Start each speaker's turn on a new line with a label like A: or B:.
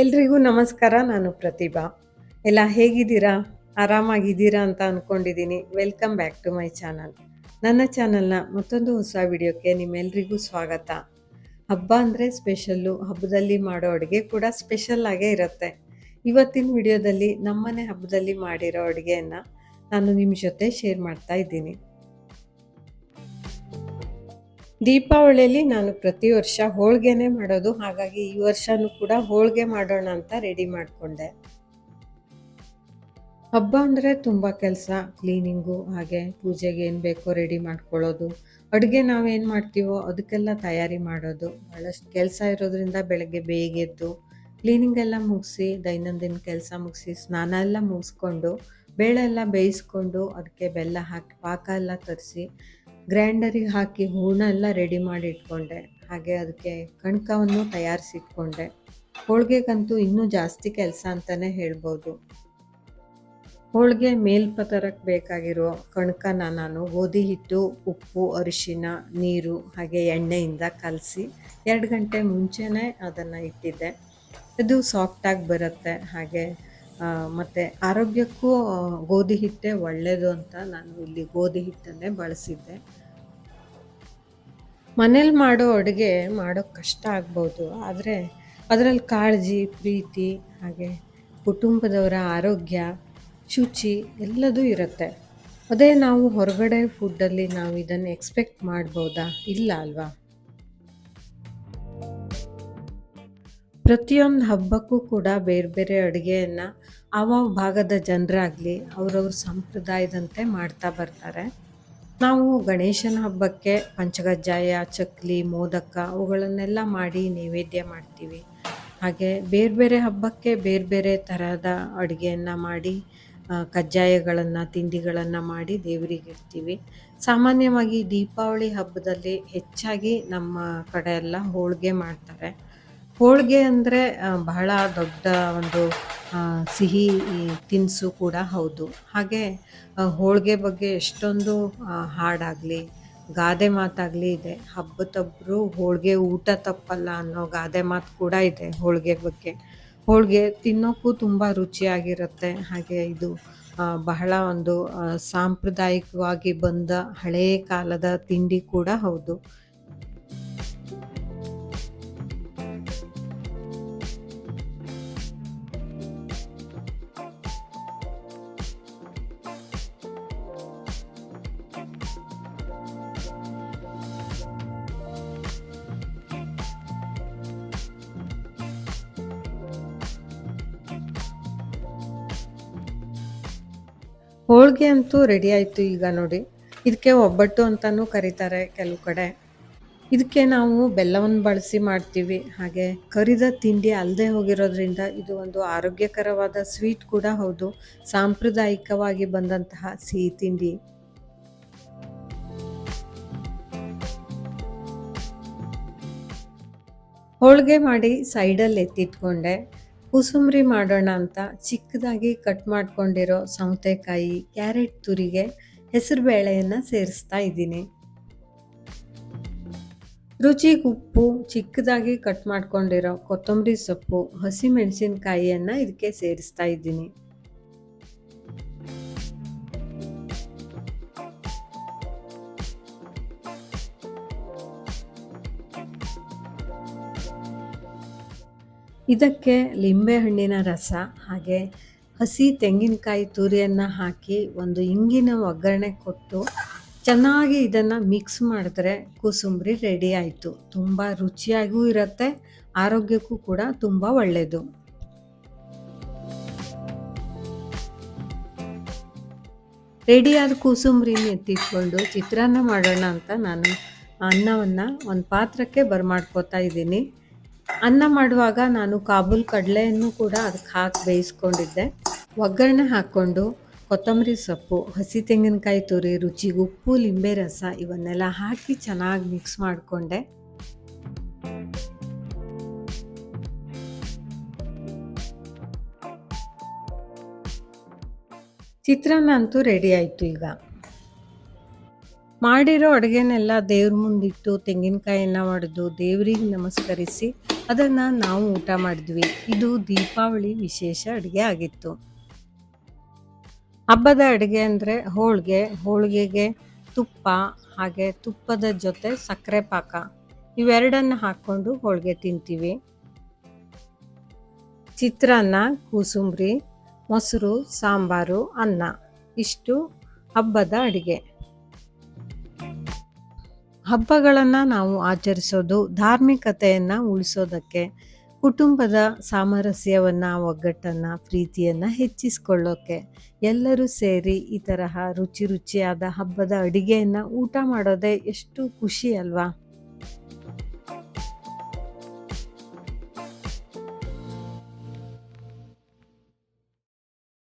A: ಎಲ್ರಿಗೂ ನಮಸ್ಕಾರ, ನಾನು ಪ್ರತಿಭಾ. ಎಲ್ಲ ಹೇಗಿದ್ದೀರಾ? ಆರಾಮಾಗಿದ್ದೀರಾ ಅಂತ ಅಂದ್ಕೊಂಡಿದ್ದೀನಿ welcome back to my channel ನನ್ನ ಚಾನಲ್ನ ಮತ್ತೊಂದು ಹೊಸ ವಿಡಿಯೋಕ್ಕೆ ನಿಮ್ಮೆಲ್ರಿಗೂ ಸ್ವಾಗತ. ಹಬ್ಬ ಅಂದರೆ ಸ್ಪೆಷಲ್ಲು ಹಬ್ಬದಲ್ಲಿ ಮಾಡೋ ಅಡುಗೆ ಕೂಡ ಸ್ಪೆಷಲ್ ಆಗೇ ಇರುತ್ತೆ. ಇವತ್ತಿನ ವಿಡಿಯೋದಲ್ಲಿ ನಮ್ಮನೆ ಹಬ್ಬದಲ್ಲಿ ಮಾಡಿರೋ ಅಡುಗೆಯನ್ನು ನಾನು ನಿಮ್ಮ ಜೊತೆ ಶೇರ್ ಮಾಡ್ತಾ ಇದ್ದೀನಿ. ದೀಪಾವಳಿಯಲ್ಲಿ ನಾನು ಪ್ರತಿ ವರ್ಷ ಹೋಳಿಗೆನೇ ಮಾಡೋದು, ಹಾಗಾಗಿ ಈ ವರ್ಷನೂ ಕೂಡ ಹೋಳಿಗೆ ಮಾಡೋಣ ಅಂತ ರೆಡಿ ಮಾಡಿಕೊಂಡೆ. ಹಬ್ಬ ಅಂದರೆ ತುಂಬ ಕೆಲಸ ಕ್ಲೀನಿಂಗು ಹಾಗೆ ಪೂಜೆಗೆ ಏನು ಬೇಕೋ ರೆಡಿ ಮಾಡ್ಕೊಳ್ಳೋದು. ಅಡುಗೆ ನಾವೇನು ಮಾಡ್ತೀವೋ ಅದಕ್ಕೆಲ್ಲ ತಯಾರಿ ಮಾಡೋದು. ಭಾಳಷ್ಟು ಕೆಲಸ ಇರೋದ್ರಿಂದ ಬೆಳಗ್ಗೆ ಬೇಗ ಎದ್ದು ಕ್ಲೀನಿಂಗ್ ಎಲ್ಲ ಮುಗಿಸಿ, ದೈನಂದಿನ ಕೆಲಸ ಮುಗಿಸಿ, ಸ್ನಾನ ಎಲ್ಲ ಮುಗಿಸ್ಕೊಂಡು, ಬೇಳೆ ಎಲ್ಲ ಬೇಯಿಸ್ಕೊಂಡು, ಅದಕ್ಕೆ ಬೆಲ್ಲ ಹಾಕಿ ಪಾಕ ಎಲ್ಲ ತರಿಸಿ ಗ್ರೈಂಡರಿಗೆ ಹಾಕಿ ಹೂರ್ಣ ಎಲ್ಲ ರೆಡಿ ಮಾಡಿ ಇಟ್ಕೊಂಡೆ. ಹಾಗೆ ಅದಕ್ಕೆ ಕಣ್ಕವನ್ನು ತಯಾರಿಸಿಟ್ಕೊಂಡೆ. ಹೋಳಿಗೆಗಂತೂ ಇನ್ನೂ ಜಾಸ್ತಿ ಕೆಲಸ ಅಂತಲೇ ಹೇಳ್ಬೋದು. ಹೋಳಿಗೆ ಮೇಲ್ಪದರಕ್ಕೆ ಬೇಕಾಗಿರೋ ಕಣಕನ ನಾನು ಗೋಧಿ ಹಿಟ್ಟು, ಉಪ್ಪು, ಅರಿಶಿನ, ನೀರು ಹಾಗೆ ಎಣ್ಣೆಯಿಂದ ಕಲಸಿ ಎರಡು ಗಂಟೆ ಮುಂಚೆನೇ ಅದನ್ನು ಇಟ್ಟಿದ್ದೆ. ಇದು ಸಾಫ್ಟಾಗಿ ಬರುತ್ತೆ. ಹಾಗೆ ಮತ್ತು ಆರೋಗ್ಯಕ್ಕೂ ಗೋಧಿ ಹಿಟ್ಟೆ ಒಳ್ಳೆಯದು ಅಂತ ನಾನು ಇಲ್ಲಿ ಗೋಧಿ ಹಿಟ್ಟನ್ನೇ ಬಳಸಿದ್ದೆ. ಮನೇಲಿ ಮಾಡೋ ಅಡುಗೆ ಮಾಡೋ ಕಷ್ಟ ಆಗ್ಬೋದು. ಆದರೆ ಅದರಲ್ಲಿ ಕಾಳಜಿ, ಪ್ರೀತಿ, ಹಾಗೆ ಕುಟುಂಬದವರ ಆರೋಗ್ಯ, ಶುಚಿ ಎಲ್ಲದೂ ಇರುತ್ತೆ. ಅದೇ ನಾವು ಹೊರಗಡೆ ಫುಡ್ಡಲ್ಲಿ ನಾವು ಇದನ್ನು ಎಕ್ಸ್ಪೆಕ್ಟ್ ಮಾಡ್ಬೋದಾ? ಇಲ್ಲ ಅಲ್ವಾ? ಪ್ರತಿಯೊಂದು ಹಬ್ಬಕ್ಕೂ ಕೂಡ ಬೇರೆ ಬೇರೆ ಅಡುಗೆಯನ್ನು ಆವ ಭಾಗದ ಜನರಾಗಲಿ ಅವರವ್ರ ಸಂಪ್ರದಾಯದಂತೆ ಮಾಡ್ತಾ ಬರ್ತಾರೆ. ನಾವು ಗಣೇಶನ ಹಬ್ಬಕ್ಕೆ ಪಂಚಗಜ್ಜಾಯ, ಚಕ್ಲಿ, ಮೋದಕ ಅವುಗಳನ್ನೆಲ್ಲ ಮಾಡಿ ನೈವೇದ್ಯ ಮಾಡ್ತೀವಿ. ಹಾಗೆ ಬೇರೆ ಬೇರೆ ಹಬ್ಬಕ್ಕೆ ಬೇರೆ ಬೇರೆ ತರಹದ ಅಡುಗೆಯನ್ನು ಮಾಡಿ ಕಜ್ಜಾಯಗಳನ್ನು, ತಿಂಡಿಗಳನ್ನು ಮಾಡಿ ದೇವರಿಗೆ ಇಡ್ತೀವಿ. ಸಾಮಾನ್ಯವಾಗಿ ದೀಪಾವಳಿ ಹಬ್ಬದಲ್ಲಿ ಹೆಚ್ಚಾಗಿ ನಮ್ಮ ಕಡೆ ಎಲ್ಲ ಹೋಳಿಗೆ ಮಾಡ್ತಾರೆ. ಹೋಳಿಗೆ ಅಂದರೆ ಬಹಳ ದೊಡ್ಡ ಒಂದು ಸಿಹಿ ತಿನಿಸು ಕೂಡ ಹೌದು. ಹಾಗೆ ಹೋಳಿಗೆ ಬಗ್ಗೆ ಎಷ್ಟೊಂದು ಹಾಡಾಗಲಿ, ಗಾದೆ ಮಾತಾಗಲಿ ಇದೆ. ಹಬ್ಬದೊಬ್ಬರು ಹೋಳಿಗೆ ಊಟ ತಪ್ಪಲ್ಲ ಅನ್ನೋ ಗಾದೆ ಮಾತು ಕೂಡ ಇದೆ ಹೋಳಿಗೆ ಬಗ್ಗೆ. ಹೋಳಿಗೆ ತಿನ್ನೋಕ್ಕೂ ತುಂಬ ರುಚಿಯಾಗಿರುತ್ತೆ. ಹಾಗೆ ಇದು ಬಹಳ ಒಂದು ಸಾಂಪ್ರದಾಯಿಕವಾಗಿ ಬಂದ ಹಳೆಯ ಕಾಲದ ತಿಂಡಿ ಕೂಡ ಹೌದು. ಹೋಳಿಗೆ ಅಂತೂ ರೆಡಿ ಆಯಿತು ಈಗ ನೋಡಿ. ಇದಕ್ಕೆ ಒಬ್ಬಟ್ಟು ಅಂತಲೂ ಕರೀತಾರೆ ಕೆಲವು ಕಡೆ. ಇದಕ್ಕೆ ನಾವು ಬೆಲ್ಲವನ್ನು ಬಳಸಿ ಮಾಡ್ತೀವಿ. ಹಾಗೆ ಕರಿದ ತಿಂಡಿ ಅಲ್ಲದೆ ಹೋಗಿರೋದ್ರಿಂದ ಇದು ಒಂದು ಆರೋಗ್ಯಕರವಾದ ಸ್ವೀಟ್ ಕೂಡ ಹೌದು. ಸಾಂಪ್ರದಾಯಿಕವಾಗಿ ಬಂದಂತಹ ಸಿಹಿ ತಿಂಡಿ. ಹೋಳಿಗೆ ಮಾಡಿ ಸೈಡಲ್ಲಿ ಎತ್ತಿಟ್ಕೊಂಡೆ. ಕುಸುಮ್ರಿ ಮಾಡೋಣ ಅಂತ ಚಿಕ್ಕದಾಗಿ ಕಟ್ ಮಾಡ್ಕೊಂಡಿರೋ ಸೌತೆಕಾಯಿ, ಕ್ಯಾರೆಟ್ ತುರಿಗೆ ಹೆಸರುಬೇಳೆಯನ್ನು ಸೇರಿಸ್ತಾ ಇದ್ದೀನಿ. ರುಚಿಗೆ ಉಪ್ಪು, ಚಿಕ್ಕದಾಗಿ ಕಟ್ ಮಾಡ್ಕೊಂಡಿರೋ ಕೊತ್ತಂಬರಿ ಸೊಪ್ಪು, ಹಸಿಮೆಣಸಿನಕಾಯಿಯನ್ನು ಇದಕ್ಕೆ ಸೇರಿಸ್ತಾ ಇದ್ದೀನಿ. ಇದಕ್ಕೆ ಲಿಂಬೆಹಣ್ಣಿನ ರಸ ಹಾಗೆ ಹಸಿ ತೆಂಗಿನಕಾಯಿ ತುರಿಯನ್ನು ಹಾಕಿ ಒಂದು ಇಂಗಿನ ಒಗ್ಗರಣೆ ಕೊಟ್ಟು ಚೆನ್ನಾಗಿ ಇದನ್ನು ಮಿಕ್ಸ್ ಮಾಡಿದ್ರೆ ಕೂಸುಂಬ್ರಿ ರೆಡಿ ಆಯಿತು. ತುಂಬ ರುಚಿಯಾಗೂ ಇರುತ್ತೆ, ಆರೋಗ್ಯಕ್ಕೂ ಕೂಡ ತುಂಬ ಒಳ್ಳೆಯದು ರೆಡಿಯಾದ ಕೂಸುಂಬ್ರಿ ಎತ್ತಿಟ್ಕೊಂಡು ಚಿತ್ರಾನ್ನ ಮಾಡೋಣ ಅಂತ ನಾನು ಅನ್ನವನ್ನು ಒಂದು ಪಾತ್ರಕ್ಕೆ ಬರ್ಮಾಡ್ಕೋತಾ ಇದ್ದೀನಿ. ಅನ್ನ ಮಾಡುವಾಗ ನಾನು ಕಾಬೂಲ್ ಕಡಲೆಯನ್ನು ಕೂಡ ಅದಕ್ಕೆ ಹಾಕಿ ಬೇಯಿಸ್ಕೊಂಡಿದ್ದೆ. ಒಗ್ಗರಣೆ ಹಾಕ್ಕೊಂಡು ಕೊತ್ತಂಬರಿ ಸೊಪ್ಪು, ಹಸಿ ತೆಂಗಿನಕಾಯಿ ತುರಿ ರುಚಿಗೆ ಉಪ್ಪು, ಲಿಂಬೆ ರಸ ಇವನ್ನೆಲ್ಲ ಹಾಕಿ ಚೆನ್ನಾಗಿ ಮಿಕ್ಸ್ ಮಾಡಿಕೊಂಡೆ. ಚಿತ್ರಾನ್ನ ಅಂತೂ ರೆಡಿ ಆಯಿತು ಈಗ. ಮಾಡಿರೋ ಅಡುಗೆನೆಲ್ಲ ದೇವ್ರ ಮುಂದಿಟ್ಟು ತೆಂಗಿನಕಾಯಿಯನ್ನು ಹೊಡೆದು ದೇವರಿಗೆ ನಮಸ್ಕರಿಸಿ ಅದನ್ನು ನಾವು ಊಟ ಮಾಡಿದ್ವಿ. ಇದು ದೀಪಾವಳಿ ವಿಶೇಷ ಅಡುಗೆ ಆಗಿತ್ತು. ಹಬ್ಬದ ಅಡುಗೆ ಅಂದರೆ ಹೋಳಿಗೆ, ಹೋಳಿಗೆಗೆ ತುಪ್ಪ, ಹಾಗೆ ತುಪ್ಪದ ಜೊತೆ ಸಕ್ಕರೆ ಪಾಕ. ಇವೆರಡನ್ನು ಹಾಕ್ಕೊಂಡು ಹೋಳಿಗೆ ತಿಂತೀವಿ. ಚಿತ್ರಾನ್ನ, ಕೂಸುಂಬ್ರಿ, ಮೊಸರು, ಸಾಂಬಾರು, ಅನ್ನ. ಇಷ್ಟು ಹಬ್ಬದ ಅಡುಗೆ. ಹಬ್ಬಗಳನ್ನು ನಾವು ಆಚರಿಸೋದು, ಧಾರ್ಮಿಕತೆಯನ್ನು ಉಳಿಸೋದಕ್ಕೆ, ಕುಟುಂಬದ ಸಾಮರಸ್ಯವನ್ನು, ಒಗ್ಗಟ್ಟನ್ನು, ಪ್ರೀತಿಯನ್ನು ಹೆಚ್ಚಿಸ್ಕೊಳ್ಳೋಕ್ಕೆ ಎಲ್ಲರೂ ಸೇರಿ ಈ ತರಹ ರುಚಿ ರುಚಿಯಾದ ಹಬ್ಬದ ಅಡುಗೆಯನ್ನು ಊಟ ಮಾಡೋದೇ ಎಷ್ಟು ಖುಷಿ ಅಲ್ವಾ?